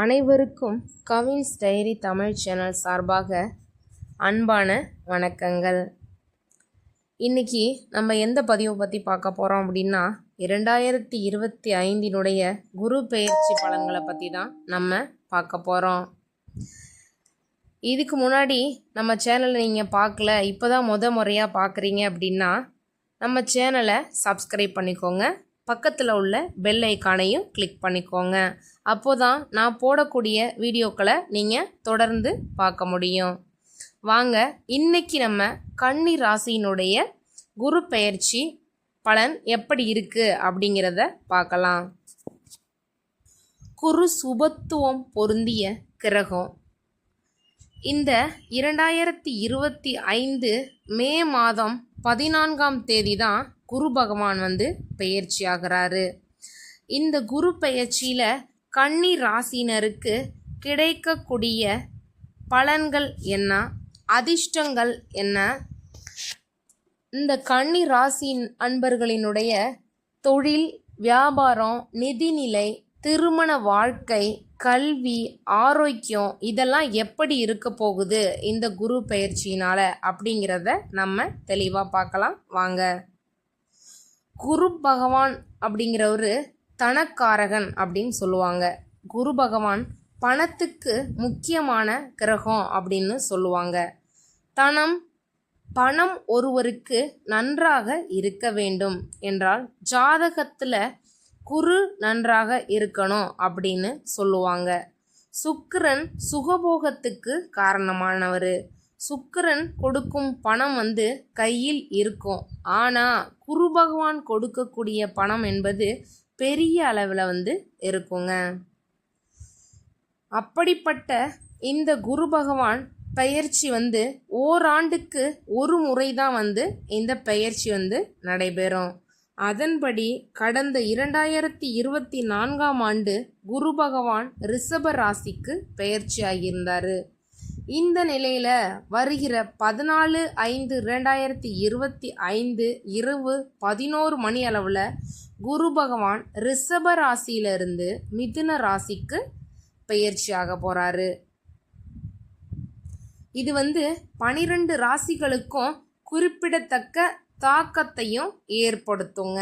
அனைவருக்கும் Cavin's diary Tamil channel சார்பாக அன்பான வணக்கங்கள். இன்னைக்கு நம்ம எந்த பதிவை பற்றி பார்க்க போகிறோம் அப்படின்னா இரண்டாயிரத்தி இருபத்தி ஐந்தினுடைய குரு பெயர்ச்சி பலன்களை பற்றி தான் நம்ம பார்க்க போகிறோம் இதுக்கு முன்னாடி நம்ம சேனலை நீங்கள் பார்க்கல இப்போ தான் முத முறையாக பார்க்குறீங்க அப்படின்னா நம்ம சேனலை சப்ஸ்கிரைப் பண்ணிக்கோங்க. பக்கத்தில் உள்ள பெல் ஐக்கானையும் கிளிக் பண்ணிக்கோங்க. அப்போ தான் நான் போடக்கூடிய வீடியோக்களை நீங்கள் தொடர்ந்து பார்க்க முடியும். வாங்க இன்னைக்கு நம்ம கன்னி ராசியினுடைய குரு பெயர்ச்சி பலன் எப்படி இருக்குது அப்படிங்கிறத பார்க்கலாம். குரு சுபத்துவம் பொருந்திய கிரகம். இந்த இரண்டாயிரத்தி இருபத்தி ஐந்து மே மாதம் பதினான்காம் தேதி தான் குரு பகவான் வந்து பெயர்ச்சி ஆகிறாரு இந்த குரு பெயர்ச்சியில் கன்னி ராசினருக்கு கிடைக்கக்கூடிய பலன்கள் என்ன? அதிர்ஷ்டங்கள் என்ன? இந்த கன்னி ராசி அன்பர்களினுடைய தொழில் வியாபாரம் நிதிநிலை திருமண வாழ்க்கை கல்வி ஆரோக்கியம் இதெல்லாம் எப்படி இருக்க போகுது இந்த குரு பயிற்சியினால் அப்படிங்கிறத நம்ம தெளிவாக பார்க்கலாம். வாங்க. குரு பகவான் அப்படிங்கிறவர் தனக்காரகன் அப்படின்னு சொல்லுவாங்க. குரு பகவான் பணத்துக்கு முக்கியமான கிரகம் அப்படின்னு சொல்லுவாங்க. தனம் பணம் ஒருவருக்கு நன்றாக இருக்க வேண்டும் என்றால் ஜாதகத்தில் குரு நன்றாக இருக்கணும் அப்படின்னு சொல்லுவாங்க. சுக்கிரன் சுகபோகத்துக்கு காரணமானவர். சுக்கரன் கொடுக்கும் பணம் வந்து கையில் இருக்கும். ஆனால் குரு பகவான் கொடுக்கக்கூடிய பணம் என்பது பெரிய அளவில் வந்து இருக்குங்க. அப்படிப்பட்ட இந்த குரு பகவான் பெயர்ச்சி வந்து ஓராண்டுக்கு ஒரு முறை தான் வந்து இந்த பெயர்ச்சி வந்து நடைபெறும். அதன்படி கடந்த இரண்டாயிரத்தி இருபத்தி நான்காம் ஆண்டு குரு பகவான் ரிஷப ராசிக்கு பெயர்ச்சி ஆகியிருந்தார் இந்த நிலையில் வருகிற பதினாலு ஐந்து ரெண்டாயிரத்தி இருபத்தி ஐந்து இரவு பதினோரு மணி அளவில் குரு பகவான் ரிஷப ராசியிலிருந்து மிதுன ராசிக்கு பெயர்ச்சியாக போகிறாரு இது வந்து பனிரெண்டு ராசிகளுக்கும் குறிப்பிடத்தக்க தாக்கத்தையும் ஏற்படுத்துங்க.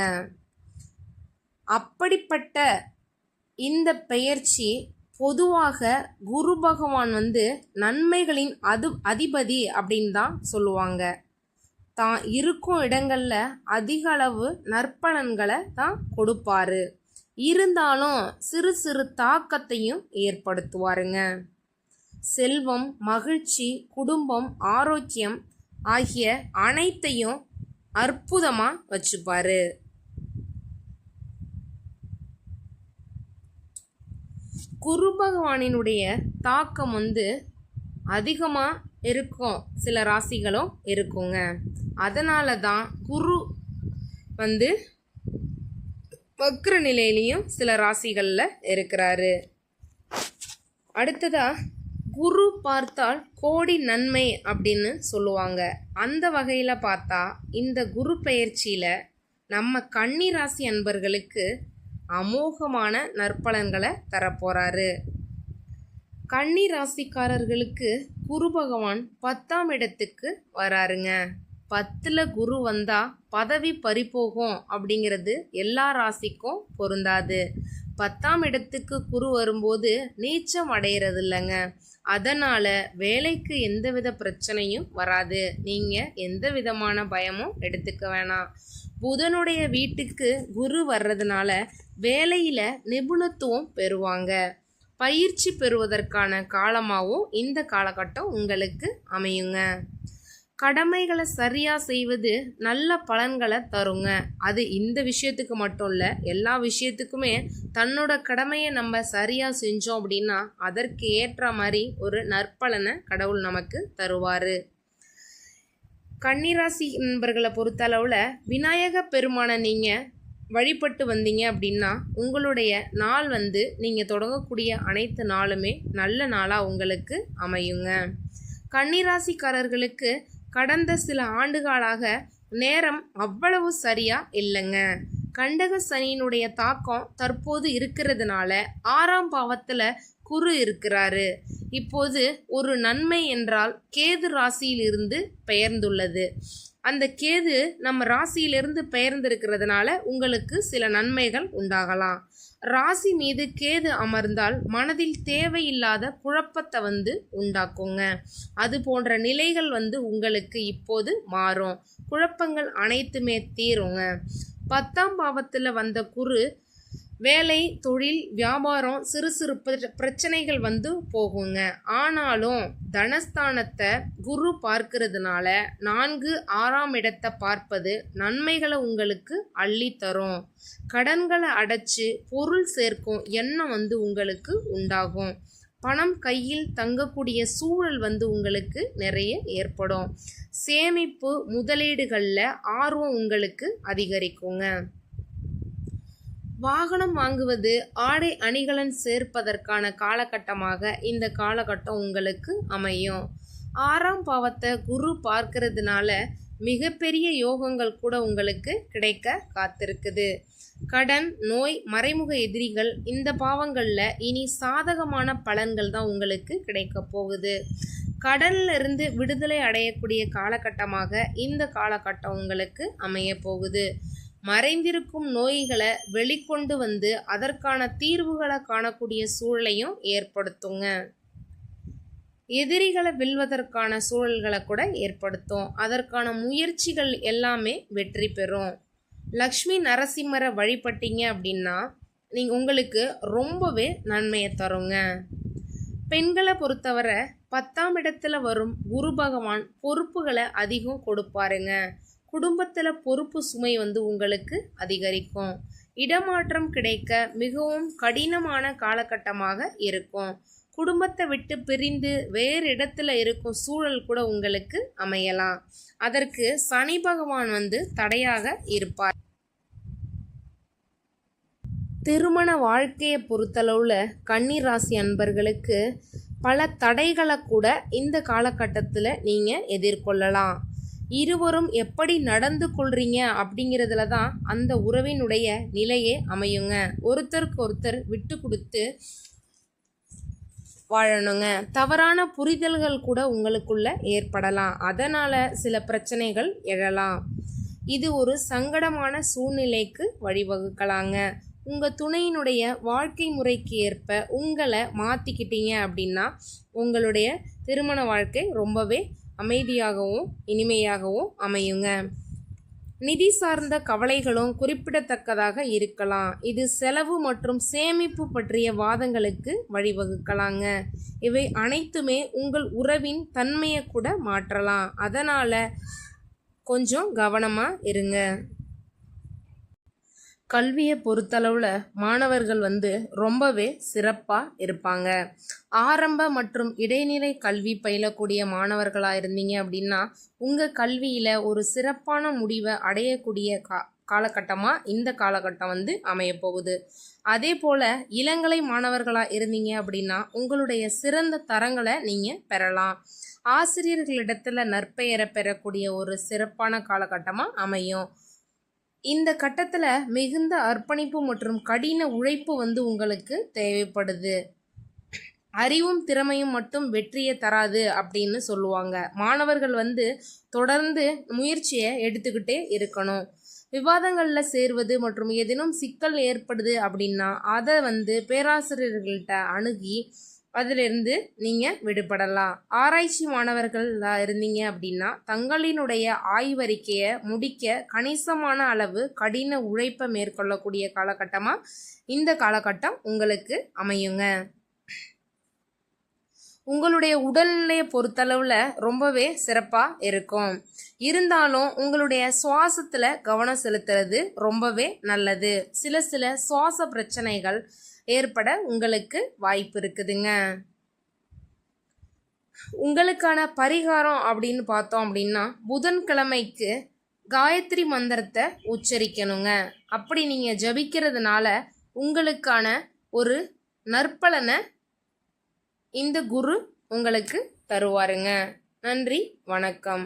அப்படிப்பட்ட இந்த பெயர்ச்சி பொதுவாக குரு பகவான் வந்து நன்மைகளின் அது அதிபதி அப்படின்னு தான் சொல்லுவாங்க. தான் இருக்கும் இடங்களில் அதிக அளவு நற்பலன்களை தான் கொடுப்பாரு. இருந்தாலும் சிறு சிறு தாக்கத்தையும் ஏற்படுத்துவாருங்க. செல்வம் மகிழ்ச்சி குடும்பம் ஆரோக்கியம் ஆகிய அனைத்தையும் அற்புதமாக வச்சுப்பாரு. குரு பகவானினுடைய தாக்கம் வந்து அதிகமாக இருக்கும். சில ராசிகளும் இருக்குங்க. அதனால தான் குரு வந்து வக்ர நிலையிலையும் சில ராசிகளில் இருக்கிறாரு. அடுத்ததா குரு பார்த்தால் கோடி நன்மை அப்படின்னு சொல்லுவாங்க. அந்த வகையில் பார்த்தா இந்த குரு பெயர்ச்சியில் நம்ம கன்னி ராசி அன்பர்களுக்கு அமோகமான நற்பலன்களை தரப்போகிறாரு கன்னி ராசிக்காரர்களுக்கு குரு பகவான் பத்தாம் இடத்துக்கு வராருங்க. பத்தில் குரு வந்தால் பதவி பறிபோகும் அப்படிங்கிறது எல்லா ராசிக்கும் பொருந்தாது. பத்தாம் இடத்துக்கு குரு வரும்போது நீச்சம் அடையிறது இல்லைங்க அதனால் வேலைக்கு எந்தவித பிரச்சனையும் வராது. நீங்கள் எந்த விதமான பயமும் எடுத்துக்க வேணாம். புதனுடைய வீட்டுக்கு குரு வர்றதுனால வேலையில் நிபுணத்துவம் பெறுவாங்க. பயிற்சி பெறுவதற்கான காலமாகவும் இந்த காலகட்டம் உங்களுக்கு அமையுங்க. கடமைகளை சரியாக செய்வது நல்ல பலன்களை தருங்க. அது இந்த விஷயத்துக்கு மட்டும் இல்லை எல்லா விஷயத்துக்குமே தன்னோட கடமையை நம்ம சரியாக செஞ்சோம் அப்படின்னா அதற்கு ஏற்ற மாதிரி ஒரு நற்பலனை கடவுள் நமக்கு தருவார். கன்னிராசி நண்பர்களை பொறுத்தளவில் விநாயக பெருமானை நீங்கள் வழிபட்டு வந்தீங்க அப்படின்னா உங்களுடைய நாள் வந்து நீங்கள் தொடங்கக்கூடிய அனைத்து நாளுமே நல்ல நாளாக உங்களுக்கு அமையுங்க. கன்னிராசிக்காரர்களுக்கு கடந்த சில ஆண்டுகளாக நேரம் அவ்வளவு சரியா இல்லைங்க. கண்டக சனியினுடைய தாக்கம் தற்போது இருக்கிறதுனால ஆறாம் பாவத்தில் குரு இருக்கிறாரு. இப்போது ஒரு நன்மை என்றால் கேது ராசியிலிருந்து பெயர்ந்துள்ளது. அந்த கேது நம்ம ராசியிலிருந்து பெயர்ந்திருக்கிறதுனால உங்களுக்கு சில நன்மைகள் உண்டாகலாம். ராசி மீது கேது அமர்ந்தால் மனதில் தேவையில்லாத குழப்பத்தை வந்து உண்டாக்குங்க. அது போன்ற நிலைகள் வந்து உங்களுக்கு இப்போது மாறும். குழப்பங்கள் அனைத்துமே தீருங்க. பத்தாம் பாவத்தில் வந்த குரு வேலை தொழில் வியாபாரம் சிறு சிறு பிர- பிரச்சனைகள் வந்து போகுங்க. ஆனாலும் தனஸ்தானத்தை குரு பார்க்கறதுனால நான்கு ஆறாம் இடத்தை பார்ப்பது நன்மைகளை உங்களுக்கு அள்ளி தரும் கடன்களை அடைச்சி பொருள் சேர்க்கும் எண்ணம் வந்து உங்களுக்கு உண்டாகும். பணம் கையில் தங்கக்கூடிய சூழல் வந்து உங்களுக்கு நிறைய ஏற்படும். சேமிப்பு முதலீடுகளில் ஆர்வம் உங்களுக்கு அதிகரிக்குங்க. வாகனம் வாங்குவது ஆடை அணிகலன் சேர்ப்பதற்கான காலகட்டமாக இந்த காலகட்டம் உங்களுக்கு அமையும். ஆறாம் பாவத்தை குரு பார்க்கறதுனால மிகப்பெரிய யோகங்கள் கூட உங்களுக்கு கிடைக்க காத்திருக்குது. கடன் நோய் மறைமுக எதிரிகள் இந்த பாவங்களில் இனி சாதகமான பலன்கள் தான் உங்களுக்கு கிடைக்க போகுது. கடல்லிருந்து விடுதலை அடையக்கூடிய காலகட்டமாக இந்த காலகட்டம் உங்களுக்கு அமைய போகுது. மறைந்திருக்கும் நோய்களை வெளிக்கொண்டு வந்து அதற்கான தீர்வுகளை காணக்கூடிய சூழலையும் ஏற்படுத்துங்க. எதிரிகளை வெல்வதற்கான சூழல்களை கூட ஏற்படுத்தும். அதற்கான முயற்சிகள் எல்லாமே வெற்றி பெறும். லக்ஷ்மி நரசிம்மரை வழிபட்டீங்க அப்படின்னா நீங்கள் உங்களுக்கு ரொம்பவே நன்மையை தருங்க. பெண்களை பொறுத்தவரை பத்தாம் இடத்துல வரும் குரு பகவான் பொறுப்புகளை அதிகம் கொடுப்பாருங்க. குடும்பத்தில் பொறுப்பு சுமை வந்து உங்களுக்கு அதிகரிக்கும். இடமாற்றம் கிடைக்க மிகவும் கடினமான காலகட்டமாக இருக்கும். குடும்பத்தை விட்டு பிரிந்து வேறு இடத்துல இருக்கும் சூழல் கூட உங்களுக்கு அமையலாம். அதற்கு சனி பகவான் வந்து தடையாக இருப்பார். திருமண வாழ்க்கையை பொறுத்தளவில் கன்னி ராசி அன்பர்களுக்கு பல தடைகளை கூட இந்த காலகட்டத்தில் நீங்கள் எதிர்கொள்ளலாம். இருவரும் எப்படி நடந்து கொள்றீங்க அப்படிங்கிறதுல தான் அந்த உறவினுடைய நிலையே அமையுங்க. ஒருத்தருக்கு ஒருத்தர் விட்டு கொடுத்து வாழணுங்க. தவறான புரிதல்கள் கூட உங்களுக்குள்ள ஏற்படலாம். அதனால் சில பிரச்சனைகள் எழலாம். இது ஒரு சங்கடமான சூழ்நிலைக்கு வழிவகுக்கலாங்க. உங்கள் துணையினுடைய வாழ்க்கை முறைக்கு ஏற்ப உங்களை மாற்றிக்கிட்டீங்க அப்படின்னா உங்களுடைய திருமண வாழ்க்கை ரொம்பவே அமைதியாகவும் இனிமையாகவும் அமையுங்க. நிதி சார்ந்த கவலைகளும் குறிப்பிடத்தக்கதாக இருக்கலாம். இது செலவு மற்றும் சேமிப்பு பற்றிய வாதங்களுக்கு வழிவகுக்கலாங்க. இவை அனைத்துமே உங்கள் உறவின் தன்மையை கூட மாற்றலாம். அதனால் கொஞ்சம் கவனமாக இருங்க. கல்வியை பொறுத்தளவில் மாணவர்கள் வந்து ரொம்பவே சிறப்பாக இருப்பாங்க. ஆரம்ப மற்றும் இடைநிலை கல்வி பயிலக்கூடிய மாணவர்களாக இருந்தீங்க அப்படின்னா உங்கள் கல்வியில் ஒரு சிறப்பான முடிவை அடையக்கூடிய கா காலகட்டமாக இந்த காலகட்டம் வந்து அமையப்போகுது அதே போல் இளங்கலை மாணவர்களாக இருந்தீங்க அப்படின்னா உங்களுடைய சிறந்த தரங்களை நீங்கள் பெறலாம். ஆசிரியர்களிடத்தில் நற்பெயரை பெறக்கூடிய ஒரு சிறப்பான காலகட்டமாக அமையும். இந்த கட்டத்தில் மிகுந்த அர்ப்பணிப்பு மற்றும் கடின உழைப்பு வந்து உங்களுக்கு தேவைப்படுது. அறிவும் திறமையும் மட்டும் வெற்றியை தராது அப்படின்னு சொல்லுவாங்க. மாணவர்கள் வந்து தொடர்ந்து முயற்சியை எடுத்துக்கிட்டே இருக்கணும். விவாதங்களில் சேர்வது மற்றும் ஏதேனும் சிக்கல் ஏற்படுது அப்படின்னா அதை வந்து பேராசிரியர்கள்ட்ட அணுகி அதிலிருந்து நீங்கள் விடுபடலாம். ஆராய்ச்சி மாணவர்களாக இருந்தீங்க அப்படின்னா தங்களினுடைய ஆய்வறிக்கையை முடிக்க கணிசமான அளவு கடின உழைப்பை மேற்கொள்ளக்கூடிய காலகட்டமாக இந்த காலகட்டம் உங்களுக்கு அமையுங்க. உங்களுடைய உடல்நிலையை பொறுத்தளவில் ரொம்பவே சிறப்பாக இருக்கும். இருந்தாலும் உங்களுடைய சுவாசத்தில் கவனம் செலுத்துறது ரொம்பவே நல்லது. சில சில சுவாச பிரச்சனைகள் ஏற்பட உங்களுக்கு வாய்ப்பு இருக்குதுங்க. உங்களுக்கான பரிகாரம் அப்படின்னு பார்த்தோம் அப்படின்னா புதன்கிழமைக்கு காயத்ரி மந்திரத்தை உச்சரிக்கணுங்க. அப்படி நீங்கள் ஜபிக்கிறதுனால உங்களுக்கான ஒரு நற்பலனை இந்த குரு உங்களுக்கு தருவாருங்க. நன்றி வணக்கம்.